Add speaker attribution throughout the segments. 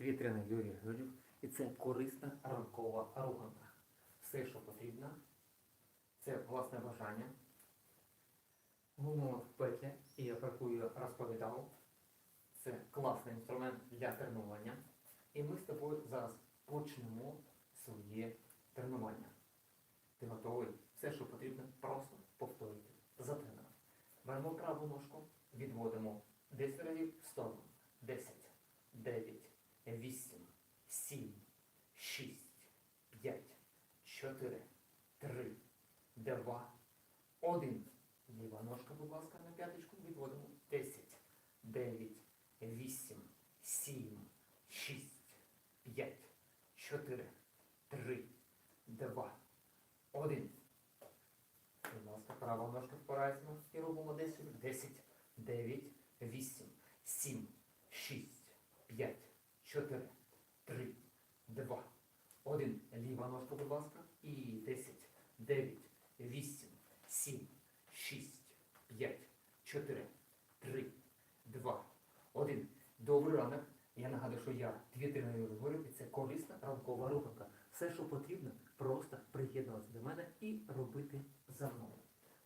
Speaker 1: Твій тренер Юрій. І це корисна ранкова руханка. Все, що потрібно, це власне бажання. Гумор в петлі, і я про я розповідав. Це класний інструмент для тренування. І ми з тобою зараз почнемо своє тренування. Ти готовий? Все, що потрібно, просто повторити за тренером. Беремо праву ножку, відводимо 10 разів в сторону. 10, 9, 8, 7, 6, 5, 4, 3, 2, 1. Ліва ножка, будь ласка, на п'яточку відводимо. 10, 9, 8, 7, 6, 5, 4, 3, 2, 1. Будь ласка, права ножка впирається і робимо 10, 10, 9, 8, 7, 6, 5, 4, 3, 2, 1. Ліва ножка, будь ласка. І 10, 9, 8, 7, 6, 5, 4, 3, 2, 1. Добрий ранок. Я нагадую, що я дві тренери говорю, і це корисна ранкова руханка. Все, що потрібно, просто приєднуватися до мене і робити за мною.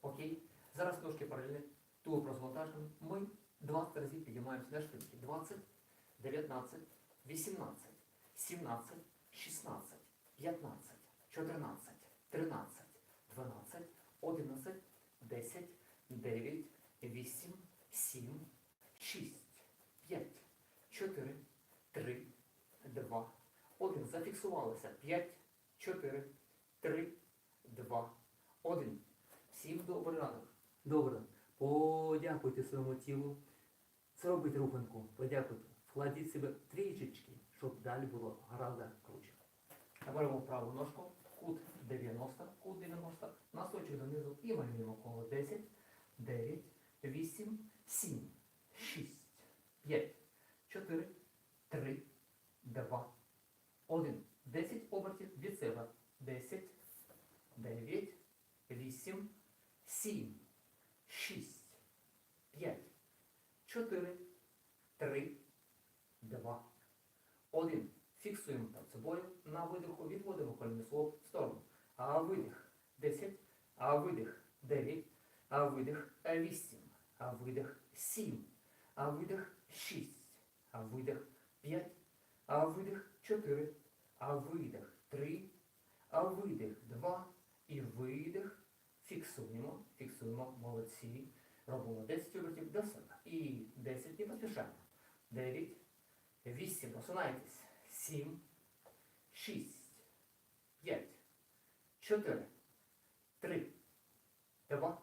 Speaker 1: Окей? Зараз ножки паралельно, тулуб розвантажений. Ми 20 разів підіймаємося на швидкі. 20, 19, 18, 17, 16, 15, 14, 13, 12, 11, 10, 9, 8, 7, 6, 5, 4, 3, 2, 1. Зафіксувалися. 5, 4, 3, 2, 1. Всім добрий ранок. Добре. Подякуйте своєму тілу. Зробіть руханку. Подякуйте. Вкладіть себе трішечки, щоб далі було гораздо круче. Беремо праву ножку, кут 90, кут 90, носочок донизу і малюємо коло 10, 9, 8, 7, 6, 5, 4, 3, 2, 1. 10 обертів від себе. 10, 9, 8, 7, 6, 5, 4, 3, 2, 1. Фіксуємо перед собою. На видиху відводимо колінний слов в сторону. А видих 10, а видих 9, а видих 8, а видих 7, а видих 6, а видих 5, а видих 4, а видих 3, а видих 2 і видих. Фіксуємо, фіксуємо, молодці. Робимо 10 обертів до себе. І 10 не поспішаємо. 9, 8, просунайтесь. 7, 6, 5, 4, 3, 2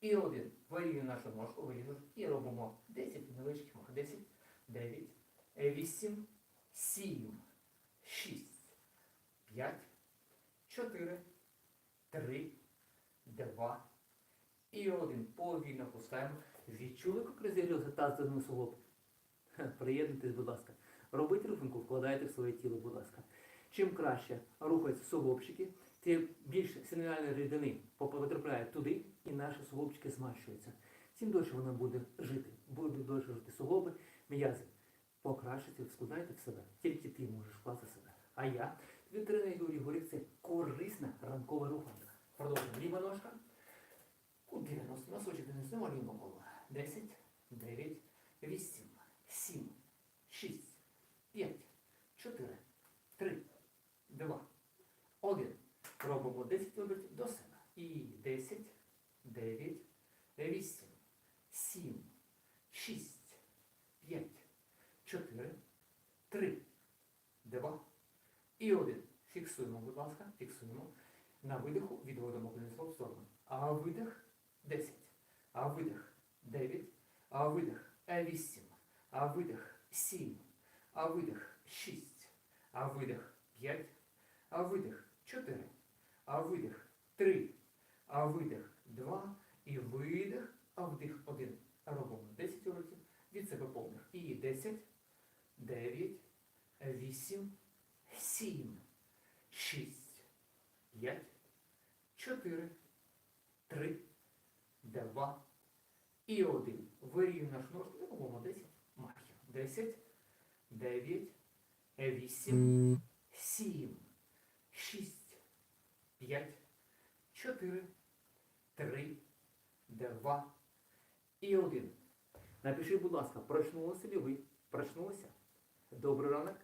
Speaker 1: і 1. Вирівнюємо нашу ножку, вирівнюємо і робимо 10 невеличких мах. 10, 9, 8, 7, 6, 5, 4, 3, 2 і 1. Повільно пускаємо. Відчули, як розігрівся таз до суглоб? Ха, Приєднуйтесь, будь ласка. Робіть руханку, вкладайте в своє тіло, будь ласка. Чим краще рухаються суглобчики, тим більше синуальної рідини потрапляє туди, і наші суглобчики змащуються. Тим довше вона буде жити. Буде довше жити суглоби, м'язи. Покращити, складайте в себе. Тільки ти можеш вкласти себе. А я, твій тренер Юрій Горіх, це корисна ранкова руханка. Продовжуємо. Ліва ножка. Кут 90. Носочок донесемо малюємо коло. 10, 9, 8, 7, 6, 5, 4, 3, 2, 1. Робимо 10 обертів до себе. І 10, 9, 8, 7, 6, 5, 4, 3, 2 і 1. Фіксуємо, будь ласка, фіксуємо. На видиху відводимо колесо в сторону. А видих 10. А видих 9. А видих 8. А видих 7. А видих 6. А видих 5. А видих 4. А видих 3. А видих 2. І видих, а вдих 1. Робимо 10 обертів від себе повних. І 10, 9, 8, 7, 6, 5, 4, 3, 2 і 1. Вирівнюємо наш ножку і робимо 10 махів. 10, 9, вісім, сім, шість, п'ять, чотири, три, два і один. Напиши, будь ласка, прочнулися ли ви? Прочнулися? Добрий ранок.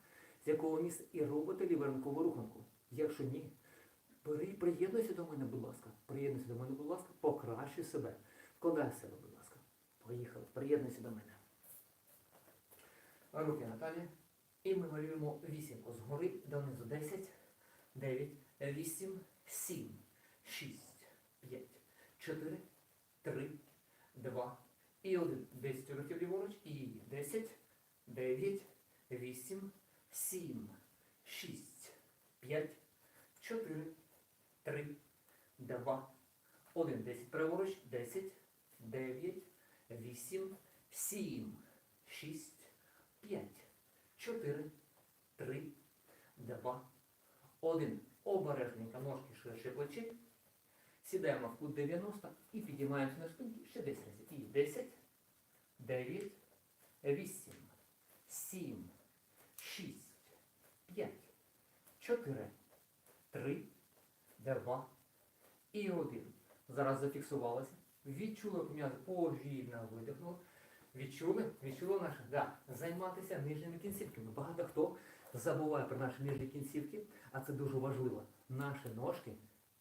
Speaker 1: З якого місця і робите лі ранкову руханку? Якщо ні, приєднуйся до мене, будь ласка. Приєднуйся до мене, будь ласка, покращуй себе. Вкладай себе, будь ласка. Поїхали, приєднуйся до мене. Руки Наталі. І ми малюємо вісімку згори донизу. 10, 9, 8, 7, 6, 5, 4, 3, 2 і 1. 10 років ліворуч. І 10, 9, 8, 7, 6, 5, 4, 3, 2, 1. 10 праворуч. 10, 9, 8, 7, 6, 5, 4, 3, 2, 1. Обережненько ножки ширше плечі. Сідаємо в кут 90 і підіймаємося на спинки ще 10 разів. І 10, 9, 8, 7, 6, 5, 4, 3, 2 і 1. Зараз зафіксувалося. Відчули, м'язи повільно видихнули. Відчули? Відчули наше? Да. Займатися нижніми кінцівками. Багато хто забуває про наші нижні кінцівки, а це дуже важливо. Наші ножки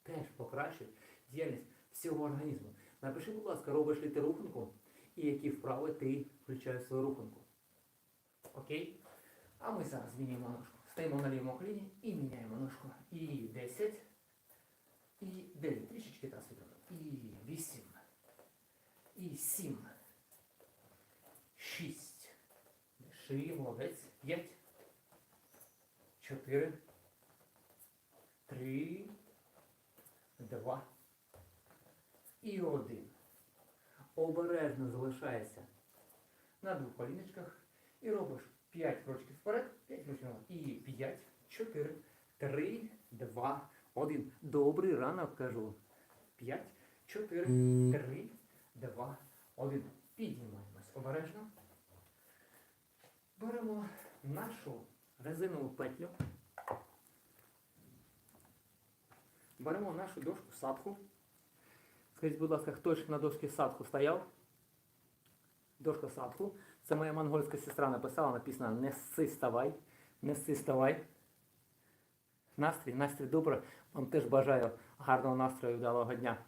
Speaker 1: теж покращують діяльність всього організму. Напиши, будь ласка, робиш ли ти руханку і які вправи ти включаєш в свою руханку. Окей? А ми зараз змінюємо ножку. Стоїмо на лівому коліні і міняємо ножку. І 10, і 9. Трішечки відробимо. І 8, і 7, 6. Шиї, молодець. 5, 4, 3, 2 і 1. Обережно залишаєшся на двох коліночках і робиш 5 крочків вперед, 5 крочків назад. І 5, 4, 3, 2, 1. Добрий ранок кажу. 5, 4, 3, 2, 1. Піднімаємось обережно. Беремо нашу резинову петлю. Беремо нашу дошку садху. Скажіть, будь ласка, хто ж на дошці садху стояв? Дошка садху. Це моя монгольська сестра написала, написано не сси ставай, не сси ставай. Настрій, настрій добре. Вам теж бажаю гарного настрою, вдалого дня.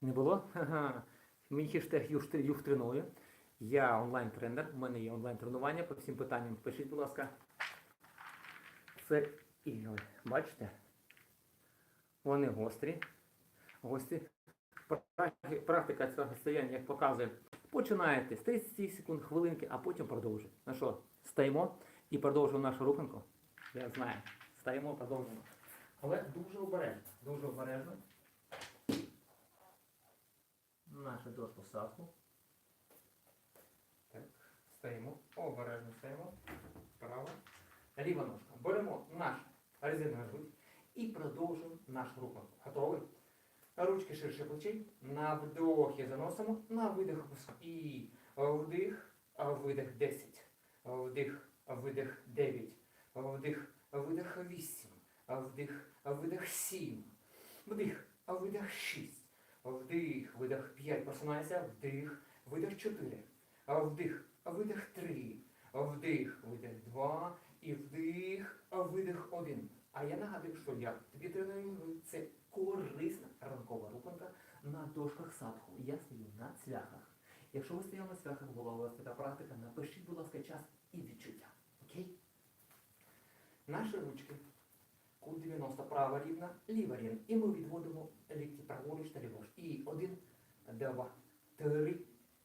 Speaker 1: Не було? Ха-ха. Мій хештег «Юшти- юхтриною. Я онлайн-тренер, у мене є онлайн-тренування по всім питанням. Пишіть, будь ласка. Це ігли. Бачите? Вони гострі. Гострі. Практика цього стояння, як показує, починаєте з 30 секунд, хвилинки, а потім продовжуєте. Ну що, стоїмо і продовжуємо нашу руханку? Я знаю. Стоїмо, продовжуємо. Але дуже обережно. Дуже обережно. Нашу дошку садку. Стоїмо. Обережно стоїмо. Право. Ліва ножка. Беремо наш резиновий грудь і продовжуємо нашу руханку. Готові? Ручки ширше плечей. На вдохі заносимо, на видих опускаємо. І вдих, видих 10. Вдих, видих 9. Вдих, видих 8. Вдих, видих 7. Вдих, видих 6. Вдих, видих 5. Просинайся. Вдих, видих 4. Вдих, видих 3. Вдих, видих 2. І вдих, видих 1. А я нагадую, що я тобі треную це корисна ранкова руханка на дошках садху. Я стою на цвяхах. Якщо ви стояли на цвяхах, була у вас така практика, напишіть, будь ласка, час і відчуття. Окей? Наші ручки. Кут 90 права рівна, ліва рівна. І ми відводимо лікті праворуч та ліворуч. І один, два, три,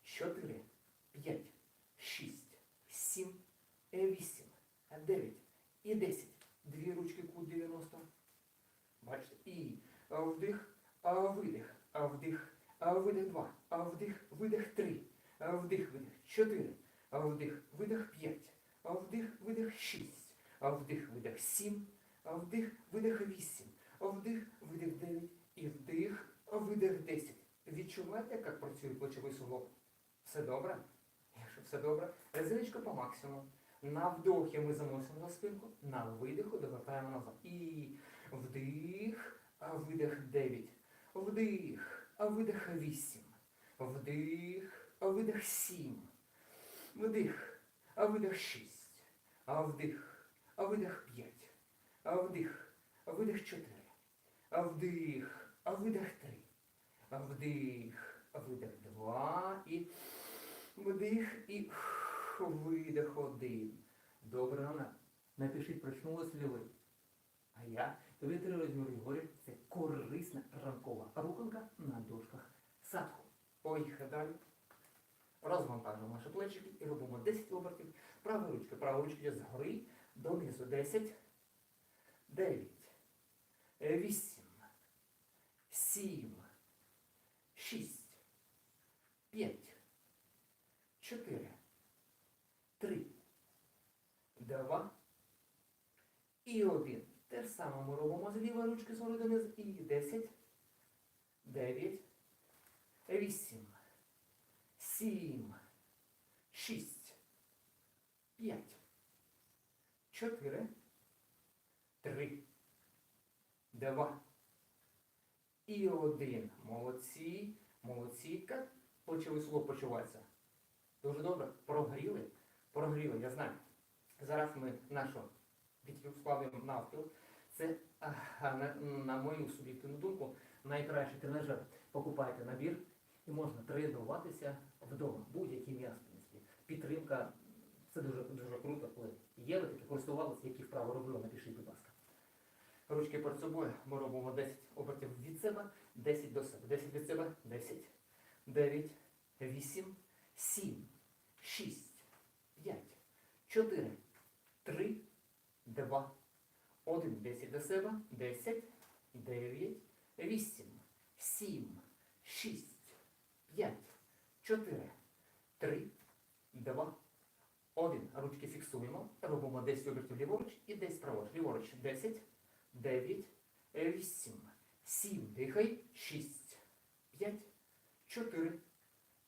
Speaker 1: чотири, п'ять, шість, сім, вісім, дев'ять і десять. Дві ручки кут 90. Бачите? І вдих, видих, вдих, видих 2, а, вдих, видих 3, а, вдих, видих 4, а, вдих, видих 5, а, вдих, видих 6, а, вдих, видих 7, а, вдих, видих 8, а, вдих, видих 9 і вдих, видих 10. Відчуваєте, як працює плечовий суглоб? Все добре? Все добре, резиночка по максимуму. На вдохі ми заносимо за спинку, на видиху довертаємо назад. І вдих, а видих 9. Вдих, а видих 8. Вдих, а видих 7. Вдих, а видих 6. А вдих, а видих 5. А вдих, а видих 4. А вдих, а видих 3. А вдих, а видих 2. І вдих і видих 1. Добре, Рона. Напишіть, прочнулась ли ви. А я, Вітер Розмір Єгорів, це корисна ранкова руханка на дошках садку. Поїхали далі. Розвантажуємо наші плечики і робимо 10 обертів. Права ручка, права ручка йде згори донизу. 10, 9, 8, 7, 6, 5, 4, 3, 2 і 1. Те ж саме ми робимо з лівої ручки згори донизу. І 10, 9, 8, 7, 6, 5, 4, 3, 2 і 1. Молодці, молодці. Як почали слово почуватися? Дуже добре. Прогріли? Прогріли, я знаю. Зараз ми нашу складуємо навпіл. Це, на, на мою суб'єктивну думку, найкращий тренажер. Покупайте набір і можна тренуватися вдома. Будь-який м'яз, принципі. Підтримка, це дуже, дуже круто, коли є ви таке користувалися, які вправи робили, напишіть, будь ласка. Ручки перед собою ми робимо 10 обертів від себе, 10 до себе. 10 від себе, 10, 9, 8, 7, 6, 5, 4, 3, 2, 1. 10 до себе, 10, 9, 8, 7, 6, 5, 4, 3, 2, 1. Ручки фіксуємо. Робимо 10 обертів ліворуч і 10 праворуч. Ліворуч 10, 9, 8, 7, дихай, 6, 5, 4,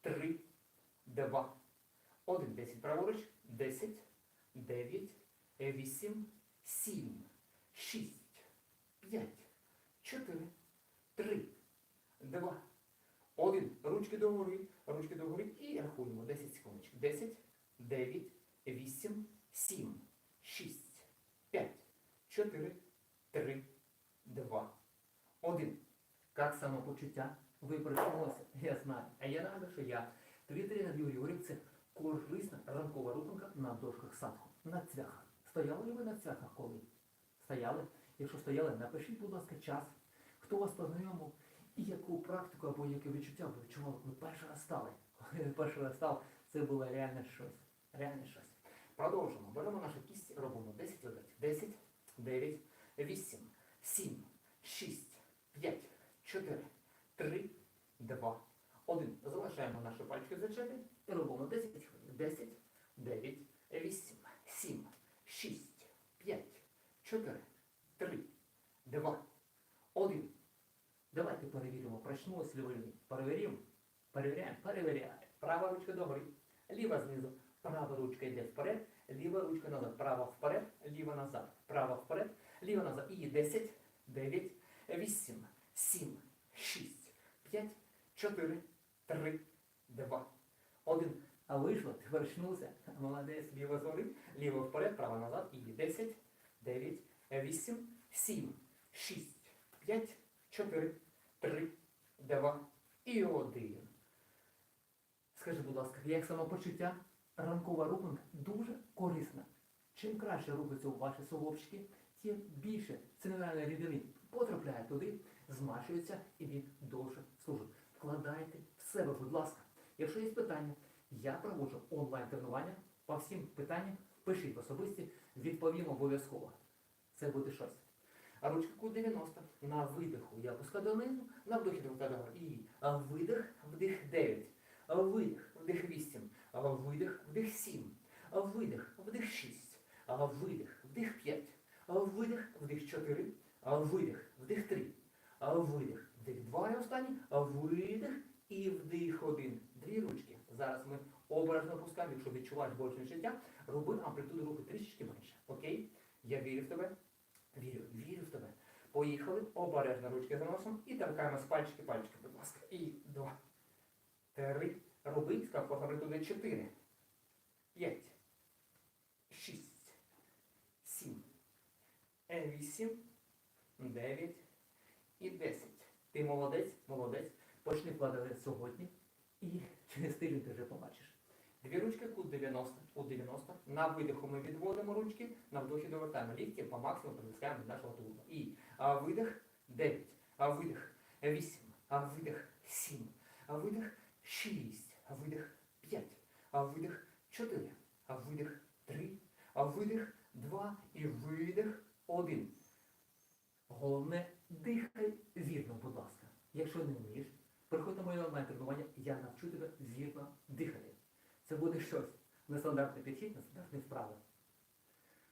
Speaker 1: 3, 2, 1. 10 праворуч, 10, 9, 8, 7, 6, 5, 4, 3, 2, 1. Ручки догори, ручки догори і рахуємо 10 секундочок. 10, 9, 8, 7, 6, 5, 4, 3, 2, 1. Как самопочуття? Ви прочнулися? Я знаю. А я рада, що я. Твій тренер Юрій Горів це корисна ранкова руханка на дошках садку. На цвяхах. Стояли ли ви на цвяхах коли? Стояли? Якщо стояли, напишіть, будь ласка, час. Хто вас познайомив і яку практику або яке відчуття ви відчували, коли перший раз стали. Коли перший раз став, це було реально щось. Реально щось. Продовжимо. Беремо наші кісті, робимо 10 обертів. 10, 9, 8, 7, 6, 5, 4, 3, 2, 1. Залишаємо наші пальчики зачепи і робимо 10 хвилин. 10, 9, 8, 7, 6, 5, 4, 3, 2, 1. Давайте перевіримо, прочнулось ли ви. Перевіримо. Перевіряємо, перевіряємо. Права ручка догори, ліва знизу. Права ручка йде вперед, ліва ручка назад. Права вперед, ліва назад. Права вперед, ліва назад. І 10, 9, 8, 7, 6, 5, 4, 3, 2, 1. А вийшло, ти вершнувся. Молодець, ліва згори, ліва вперед, права назад. І 10, 9, 8, 7, 6, 5, 4, 3, 2 і 1. Скажи, будь ласка, як самопочуття? Ранкова руханка дуже корисна. Чим краще рухаються ваші суглобчики, тим більше центральної рідини потрапляє туди, змащується і він довше служить. Вкладайте в себе, будь ласка. Якщо є питання, я проводжу онлайн-тренування. По всім питанням пишіть в особисті, відповім обов'язково. Це буде щось. А ручка кут 90. На видиху я опускаю донизу, на вдохі до. І видих, вдих 9. Видих, вдих 8. Видих, вдих 7. А видих, вдих 6. А видих, вдих 5. А видих, вдих 4. А видих, вдих 3. А видих, вдих 2 і останній. Видих і вдих 1. Дві ручки. Зараз ми Обережно опускаємо, якщо відчуваєш болюче відчуття, роби амплітуду руху трішечки менше. Окей? Я вірю в тебе. Вірю, вірю в тебе. Поїхали, обережно ручки заносимо і торкаємо з пальчики, пальчики, будь ласка. І два, три. Роби комфортом амплітуди чотири, п'ять, шість, сім, вісім, дев'ять і десять. Ти молодець, молодець. Почни вкладати сьогодні і через тиждень ти вже побачиш. Дві ручки кут 90, кут 90. На видиху ми відводимо ручки, на вдохі довертаємо лікті, по максимуму притискаємо до нашого тулуба. І а, видих 9, а видих 8, а видих 7, а видих 6, а видих 5, а видих 4, а видих 3, а видих 2 і видих 1. Головне, дихай вірно, будь ласка. Якщо не вмієш, приходь на моє онлайн тренування, я навчу тебе вірно дихати. Це буде щось. Нестандартний підхід, нестандартні вправи.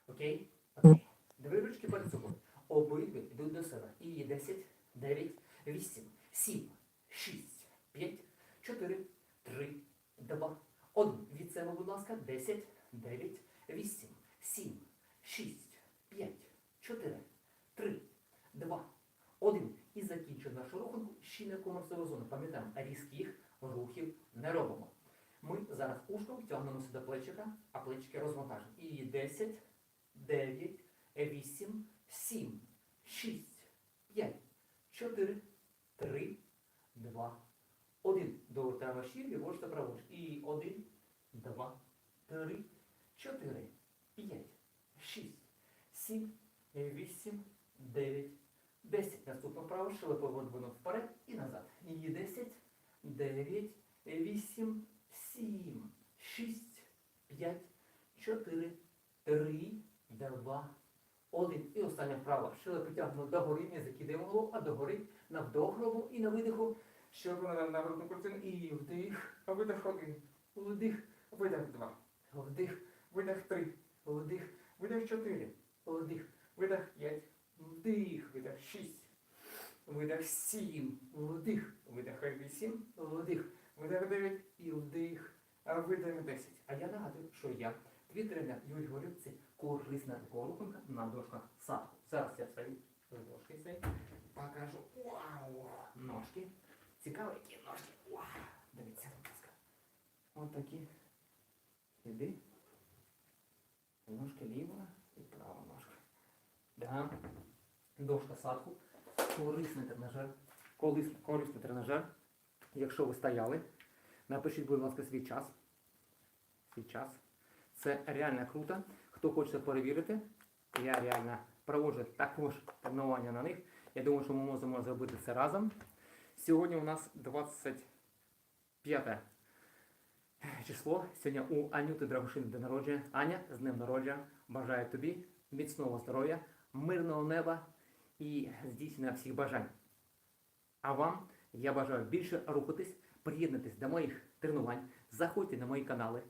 Speaker 1: Окей? Окей. Дві ручки перед собою. Обидві йдуть до себе. І 10, 9, 8, 7, 6, 5, 4, 3, 2, 1. Від себе, будь ласка, 10, 9, 8, 7, 6, 5, 4, 3, 2, 1. І закінчуємо нашу рухунку ще не комерцеву зону. Пам'ятаємо, різких рухів не робимо. Ми зараз ушком тягнемося до плечика, а плечики розвантажені. І 10, 9, 8, 7, 6, 5, 4, 3, 2, 1. Довертаємо ще ліворуч та праворуч. І 1, 2, 3, 4, 5, 6, 7, 8, 9, 10. Наступно вправо, шилепо видвинув вперед і назад. І 10, 9, 8, 7, 6, 5, 4, 3, 2, 1. І остання вправа. Шили потягнемо догори, не закидаємо голову, а догори на вдох робимо і на видиху. Ще на, на грудну картину. І вдих, видих один. Вдих, видих два. Вдих, видих три. Вдих, видих чотири. Вдих, видих п'ять. Вдих, видих шість. Видих сім. Вдих, видих вісім. Вдих, видих дев'ять і вдих. Видих 10. А я нагадую, що я, тренер Юрій Горюк, це корисна рухунка на дошках садку. Зараз я свої дошки свої покажу. Вау! Ножки. Цікаво, які ножки. Вау! Дивіться, будь ласка. Ось такі. Іди. Ножка ліва і права ножка. Да. Дошка садку. Корисний тренажер. Корисний, корисний тренажер. Якщо ви стояли, напишіть, будь ласка, свій час. Свій час. Це реально круто. Хто хоче перевірити, я реально проводжу також тренування на них. Я думаю, що ми можемо зробити це разом. Сьогодні у нас 25 число. Сьогодні у Анюти Драгушин день народження. Аня, з днем народження. Бажаю тобі міцного здоров'я, мирного неба і здійснення всіх бажань. А вам я бажаю більше рухатись, приєднатись до моїх тренувань, заходьте на мої канали,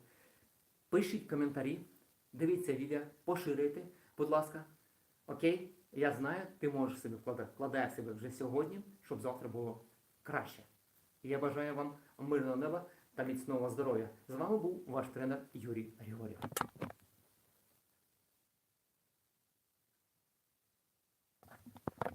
Speaker 1: пишіть коментарі, дивіться відео, поширюйте, будь ласка. Окей? Я знаю, ти можеш себе вкладати, вкладай себе вже сьогодні, щоб завтра було краще. Я бажаю вам мирного неба та міцного здоров'я. З вами був ваш тренер Юрій Григорєв.